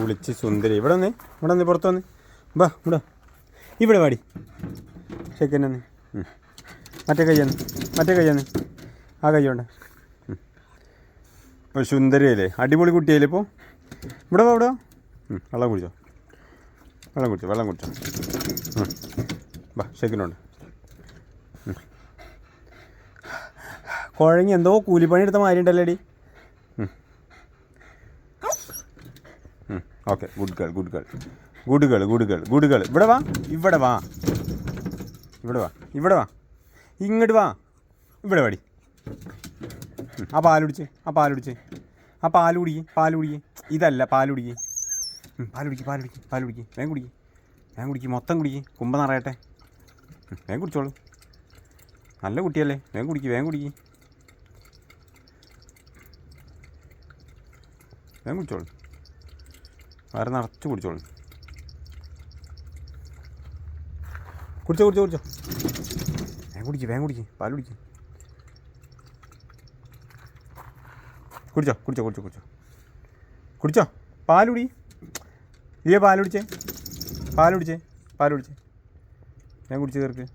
കുളിച്ച് സുന്ദരി. ഇവിടെ വന്നേ ഇവിടെ വന്നേ പുറത്ത് വന്നേ. ബാ ഇവിടെ. ഇവിടെ വാടി. ചെക്കൻ വന്നേ. മറ്റേ കയ്യാന്ന് മറ്റേ കയ്യാന്ന് ആ കയ്യുണ്ട് ഇപ്പോൾ സുന്ദരിയല്ലേ? അടിപൊളി കുട്ടിയല്ലേ ഇപ്പോൾ ഇവിടെ വാ ഇവിടെ. വെള്ളം കുടിച്ചോ. വെള്ളം കുടിച്ചോ വെള്ളം കുടിച്ചോ. ബാ വാ ചെക്കനുണ്ട് കുഴങ്ങി എന്തോ കൂലിപ്പണി എടുത്ത മാതിരി ഉണ്ടല്ലേടി. Okay good girl good girl good girl good girl good girl ഇവിടെ വാ ഇവിടെ വാ. ഇവിടെ വാ ഇവിടെ വാ. ഇങ്ങോട്ട് വാ. ഇവിടെ വാടി. ആ പാലുടിച്ച് ആ പാലുടിച്ച് ആ പാൽ കുടിക്ക് ഇതല്ല പാലുടിക്ക് പാലുടിക്ക് പാലുടിക്ക് കുടിക്ക് വേഗം കുടിക്ക് വേഗം കുടിക്ക് മൊത്തം കുടിക്ക്. കുമ്പ നിറയട്ടെ. വേഗം കുടിച്ചോളൂ. നല്ല കുട്ടിയല്ലേ വേഗം കുടിക്ക് വേഗം കുടിക്ക്. വേഗം കുടിച്ചോളൂ. വയറ് നിറച്ച് കുടിച്ചോളൂ. കുടിച്ചോ കുടിച്ചോ കുടിച്ചോ. വേഗം കുടിക്ക് വേഗം കുടിക്ക്. പാൽ കുടിക്ക്. കുടിച്ചോ കുടിച്ചോ കുടിച്ചോ കുടിച്ചോ. കുടിച്ചോ. പാൽ കുടി. ഇല്ലേ പാൽ കുടിച്ചേ. പാൽ കുടിച്ചേ പാൽ കുടിച്ചേ. ഞാൻ കുടിച്ച് തീർക്ക്.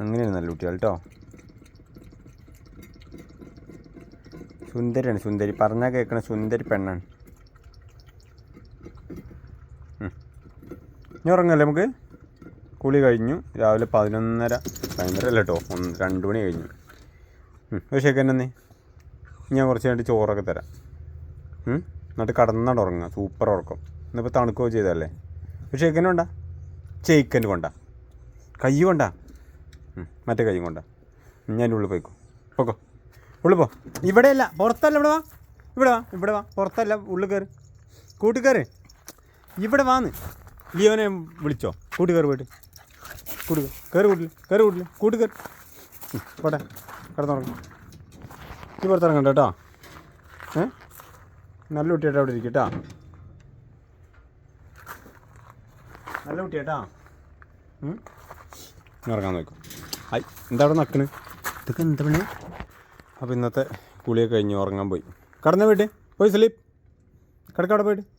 അങ്ങനെയാണ് നല്ല കുട്ടികൾ കേട്ടോ. സുന്ദരിയാണ്. സുന്ദരി പറഞ്ഞാൽ കേൾക്കണ സുന്ദരി പെണ്ണാണ്. ഇനി ഉറങ്ങല്ലേ നമുക്ക്? കുളി കഴിഞ്ഞു. രാവിലെ പതിനൊന്നര പതിനൊന്നര അല്ല കേട്ടോ ഒന്ന് രണ്ട് മണി കഴിഞ്ഞു. ഒരു ശേഖരൻ എന്നേ ഞാൻ കുറച്ച് കഴിഞ്ഞിട്ട് ചോറൊക്കെ തരാം. എന്നിട്ട് കടന്നാണ് ഉറങ്ങുക സൂപ്പർ ഉറക്കം. ഇന്നിപ്പോൾ തണുക്കുകയോ ചെയ്തല്ലേ ഒരു ശേഖരൻ കൊണ്ട. ചേക്കന്റെ കൊണ്ട. കൈ കൊണ്ട. മറ്റേ കൈ കൊണ്ട. ഞാൻ ഉള്ളിൽ പോയിക്കോ. പോക്കോ. ഉള്ളിൽ പോ. ഇവിടെയല്ല പുറത്തല്ല ഇവിടെ വാ. ഇവിടെ വാ ഇവിടെ വാ. പുറത്തല്ല ഉള്ളു കയറി കൂട്ടി കയറി ഇവിടെ വാന്ന്. ലിയോനെ വിളിച്ചോ. കൂട്ടി കയറി പോയിട്ട്. കൂട്ടി കയറി കൂട്ടില്ല കയറി കൂട്ടില്ല കൂട്ടി കയറി ഉം, പോട്ടെ. കിടന്നുറങ്ങും. ഈ പുറത്തിറങ്ങണ്ട കേട്ടോ. ഏ? നല്ല കുട്ടിയായിട്ട് അവിടെ ഇരിക്കും കേട്ടോ. നല്ല കുട്ടിയാട്ടാ ഇറങ്ങാൻ നോക്കും. ഹായ്. എന്താ അവിടെ നക്കണ് ഇതൊക്കെ എന്താ പണി? അപ്പോൾ ഇന്നത്തെ കുളിയൊക്കെ കഴിഞ്ഞ് ഉറങ്ങാൻ പോയി. കടന്നു പോയിട്ട് പോയി സ്ലീപ്പ് കിടക്കവിടെ പോയിട്ട്.